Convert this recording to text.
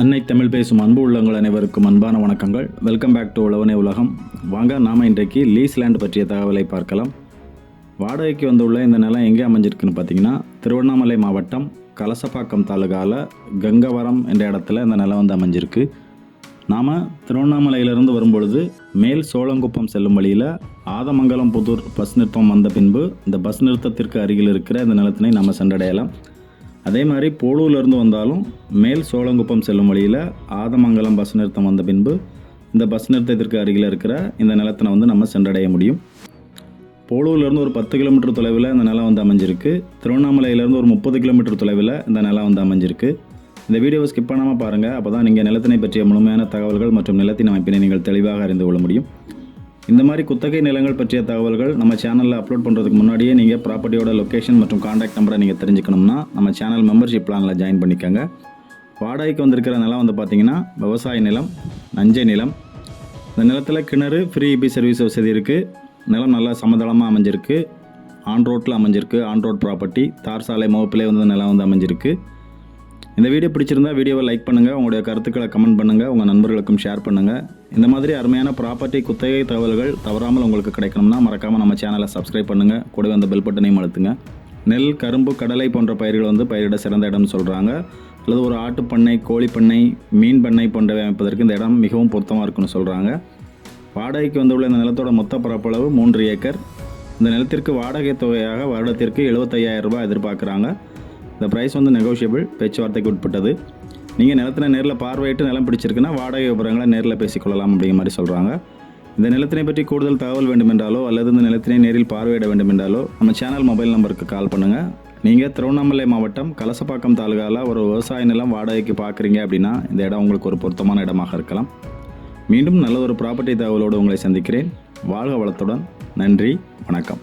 அன்னை தமிழ் பேசும் அன்பு உள்ளங்கள் அனைவருக்கும் அன்பான வணக்கங்கள். வெல்கம் பேக் டு உழவனே உலகம். வாங்க நாம் இன்றைக்கு லீஸ் லேண்ட் பற்றிய தகவலை பார்க்கலாம். வாடகைக்கு வந்துள்ள இந்த நிலம் எங்கே அமைஞ்சிருக்குன்னு பார்த்தீங்கன்னா திருவண்ணாமலை மாவட்டம் கலசப்பாக்கம் தாலுகாவில் கங்கவரம் என்ற இடத்துல இந்த நிலம் வந்து அமைஞ்சிருக்கு. நாம் திருவண்ணாமலையிலிருந்து வரும்பொழுது மேல் சோளங்குப்பம் செல்லும் வழியில் ஆதமங்கலம் புதூர் பஸ் நிறுத்தம் வந்த பின்பு இந்த பஸ் நிறுத்தத்திற்கு அருகில் இருக்கிற இந்த நிலத்தினை நம்ம சென்றடையலாம். அதே மாதிரி போலூர்லேருந்து வந்தாலும் மேல் சோழங்குப்பம் செல்லும் வழியில் ஆதமங்கலம் பஸ் நிறுத்தம் வந்த பின்பு இந்த பஸ் நிறுத்தத்திற்கு அருகில் இருக்கிற இந்த நிலத்தினை வந்து நம்ம சென்றடைய முடியும். போலூர்லேருந்து ஒரு பத்து கிலோமீட்டர் தொலைவில் இந்த நிலம் வந்து அமைஞ்சிருக்கு. திருவண்ணாமலையிலேருந்து ஒரு முப்பது கிலோமீட்டர் தொலைவில் இந்த நிலம் வந்து அமைஞ்சிருக்கு. இந்த வீடியோவை ஸ்கிப் பண்ணாமல் பாருங்கள் அப்போ தான் நீங்கள் நிலத்தினை பற்றிய முழுமையான தகவல்கள் மற்றும் நிலத்தின் அமைப்பினை நீங்கள் தெளிவாக அறிந்து கொள்ள முடியும். இந்த மாதிரி குத்தகை நிலங்கள் பற்றிய தகவல்கள் நம்ம சேனலில் அப்லோட் பண்ணுறதுக்கு முன்னாடியே நீங்கள் ப்ராப்பர்ட்டியோட லொக்கேஷன் மற்றும் காண்டாக்ட் நம்பரை நீங்கள் தெரிஞ்சுக்கணும்னா நம்ம சேனல் மெம்பர்ஷிப் பிளானில் ஜாயின் பண்ணிக்கோங்க. வாடகைக்கு வந்திருக்கிற நிலம் வந்து பார்த்தீங்கன்னா விவசாய நிலம் நஞ்சை நிலம். இந்த நிலத்தில் கிணறு ஃப்ரீ இபி சர்வீஸ் வசதி இருக்குது நிலம் நல்லா சமதளமாக அமைஞ்சிருக்கு. ஆன் ரோட்டில் அமைஞ்சிருக்கு. ஆன் ரோட் ப்ராப்பர்ட்டி தார் சாலை முகப்பிலே வந்து நிலம் வந்து அமைஞ்சிருக்கு. இந்த வீடியோ பிடிச்சிருந்தா வீடியோவை லைக் பண்ணுங்கள் உங்களுடைய கருத்துக்களை கமெண்ட் பண்ணுங்கள் உங்கள் நண்பர்களுக்கும் ஷேர் பண்ணுங்கள் இந்த மாதிரி அருமையான ப்ராப்பர்ட்டி குத்தகை தகவல்கள் தவறாமல் உங்களுக்கு கிடைக்கணும்னா மறக்காமல் நம்ம சேனலை சப்ஸ்கிரைப் பண்ணுங்கள் கூடவே அந்த பெல் பட்டனையும் அழுத்துங்க. நெல் கரும்பு கடலை போன்ற பயிர்கள் வந்து பயிரிட சிறந்த இடம்னு சொல்கிறாங்க அல்லது ஒரு ஆட்டு பண்ணை கோழி பண்ணை மீன் பண்ணை போன்றவை அமைப்பதற்கு இந்த இடம் மிகவும் பொருத்தமாக இருக்குன்னு சொல்கிறாங்க வாடகைக்கு வந்துள்ள இந்த நிலத்தோட மொத்த பரப்பளவு மூன்று ஏக்கர். இந்த நிலத்திற்கு வாடகை தொகையாக வருடத்திற்கு 75000 ரூபாய் எதிர்பார்க்குறாங்க. இந்த ப்ரைஸ் வந்து நெகோஷியபிள் பேச்சுவார்த்தைக்கு உட்பட்டது. நீங்கள் நிலத்தினை நேரில் பார்வையிட்டு நிலம் பிடிச்சிருக்குன்னா வாடகை விவரங்களை நேரில் பேசிக்கொள்ளலாம் அப்படிங்கிற மாதிரி சொல்கிறாங்க இந்த நிலத்தினை பற்றி கூடுதல் தகவல் வேண்டுமென்றாலோ அல்லது இந்த நிலத்தினை நேரில் பார்வையிட வேண்டுமென்றாலோ நம்ம சேனல் மொபைல் நம்பருக்கு கால் பண்ணுங்கள் நீங்கள் திருவண்ணாமலை மாவட்டம் கலசப்பாக்கம் தாலுகாவில் ஒரு விவசாய நிலம் வாடகைக்கு பார்க்குறீங்க அப்படின்னா இந்த இடம் உங்களுக்கு ஒரு பொருத்தமான இடமாக இருக்கலாம். மீண்டும் நல்ல ஒரு ப்ராப்பர்ட்டி தகவலோடு உங்களை சந்திக்கிறேன். வாழ்க வளத்துடன். நன்றி வணக்கம்.